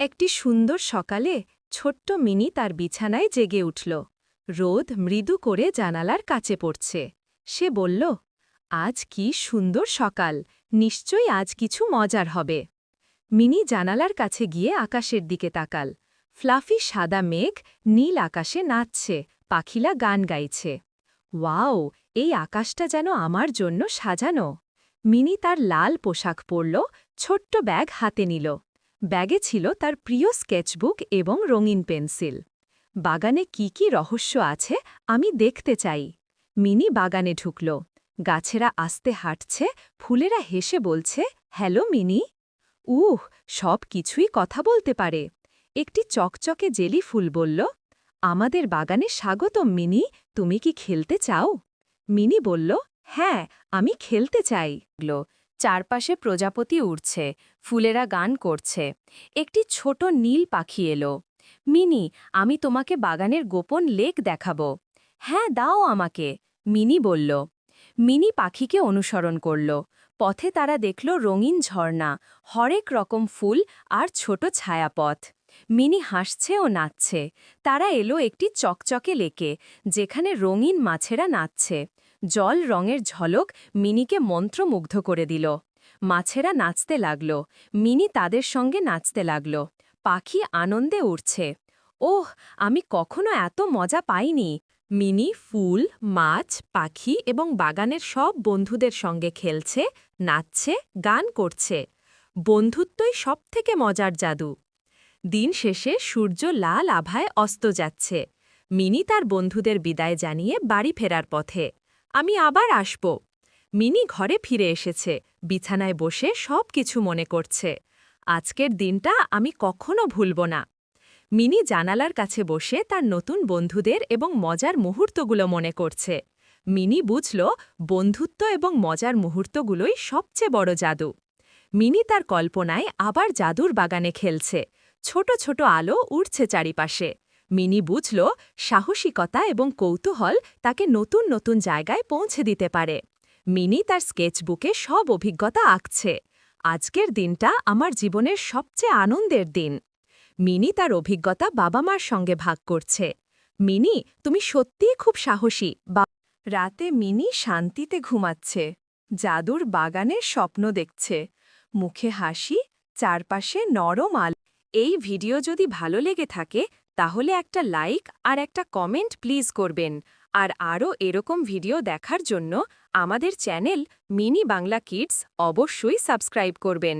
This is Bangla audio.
একটি সুন্দর সকালে ছোট্ট মিনি তার বিছানায় জেগে উঠল। রোদ মৃদু করে জানালার কাছে পড়ছে। সে বলল, আজ কি সুন্দর সকাল, নিশ্চয়ই আজ কিছু মজার হবে। মিনি জানালার কাছে গিয়ে আকাশের দিকে তাকাল। ফ্লাফি সাদা মেঘ নীল আকাশে নাচছে, পাখিলা গান গাইছে। ওয়াও, এই আকাশটা যেন আমার জন্য সাজানো। মিনি তার লাল পোশাক পরল, ছোট্ট ব্যাগ হাতে নিল। ব্যাগে ছিল তার প্রিয় স্কেচবুক এবং রঙিন পেন্সিল। বাগানে কি কি রহস্য আছে আমি দেখতে চাই। মিনি বাগানে ঢুকল। গাছেরা আস্তে হাঁটছে, ফুলেরা হেসে বলছে, হ্যালো মিনি। উহ, সব কিছুই কথা বলতে পারে। একটি চকচকে জেলি ফুল বলল, আমাদের বাগানে স্বাগতম মিনি, তুমি কি খেলতে চাও? মিনি বলল হ্যাঁ আমি খেলতে চাই। চারপাশে প্রজাপতি উড়ছে, ফুলেরা গান করছে। একটি ছোট নীল পাখি এলো। মিনি, আমি তোমাকে বাগানের গোপন লেক দেখাবো। হ্যাঁ দাও আমাকে, মিনি বলল। মিনি পাখিকে অনুসরণ করল। পথে তারা দেখল রঙিন ঝর্ণা, হরেক রকম ফুল আর ছোট ছায়াপথ। মিনি হাসছে ও নাচছে। তারা এলো একটি চকচকে লেকে, যেখানে রঙিন মাছেরা নাচছে। জল রঙের ঝলক মিনিকে মন্ত্রমুগ্ধ করে দিল। মাছেরা নাচতে লাগল। মিনি তাদের সঙ্গে নাচতে লাগল। পাখি আনন্দে উঠছে ওহ, আমি কখনো এত মজা পাইনি মিনি ফুল, মাছ, পাখি এবং বাগানের সব বন্ধুদের সঙ্গে খেলছে, নাচছে, গান করছে। বন্ধুত্বই সবথেকে মজার জাদু। দিন শেষে সূর্য লাল আভায় অস্ত যাচ্ছে। মিনি তার বন্ধুদের বিদায় জানিয়ে বাড়ি ফেরার পথে আমি আবার আসব। মিনি ঘরে ফিরে এসেছে, বিছানায় বসে সব কিছু মনে করছে। আজকের দিনটা আমি কখনো ভুলব না। মিনি জানালার কাছে বসে তার নতুন বন্ধুদের এবং মজার মুহূর্তগুলো মনে করছে। মিনি বুঝল, বন্ধুত্ব এবং মজার মুহূর্তগুলোই সবচেয়ে বড় জাদু। মিনি তার কল্পনায় আবার জাদুর বাগানে খেলছে। ছোট ছোট আলো উড়ছে চারিপাশে। মিনি বুঝল সাহসিকতা এবং কৌতূহল তাকে নতুন নতুন জায়গায় পৌঁছে দিতে পারে। মিনি তার স্কেচবুকে সব অভিজ্ঞতা আঁকছে। আজকের দিনটা আমার জীবনের সবচেয়ে আনন্দের দিন। মিনি তার অভিজ্ঞতা বাবা মার সঙ্গে ভাগ করছে। মিনি, তুমি সত্যিই খুব সাহসী। বা রাতে মিনি শান্তিতে ঘুমাচ্ছে। জাদুর বাগানের স্বপ্ন দেখছে। মুখে হাসি, চারপাশে নরম আল। এই ভিডিও যদি ভালো লেগে থাকে, তাহলে একটা লাইক আর একটা কমেন্ট প্লিজ করবেন। আর আরও এরকম ভিডিও দেখার জন্য আমাদের চ্যানেল মিনি বাংলা কিডস অবশ্যই সাবস্ক্রাইব করবেন।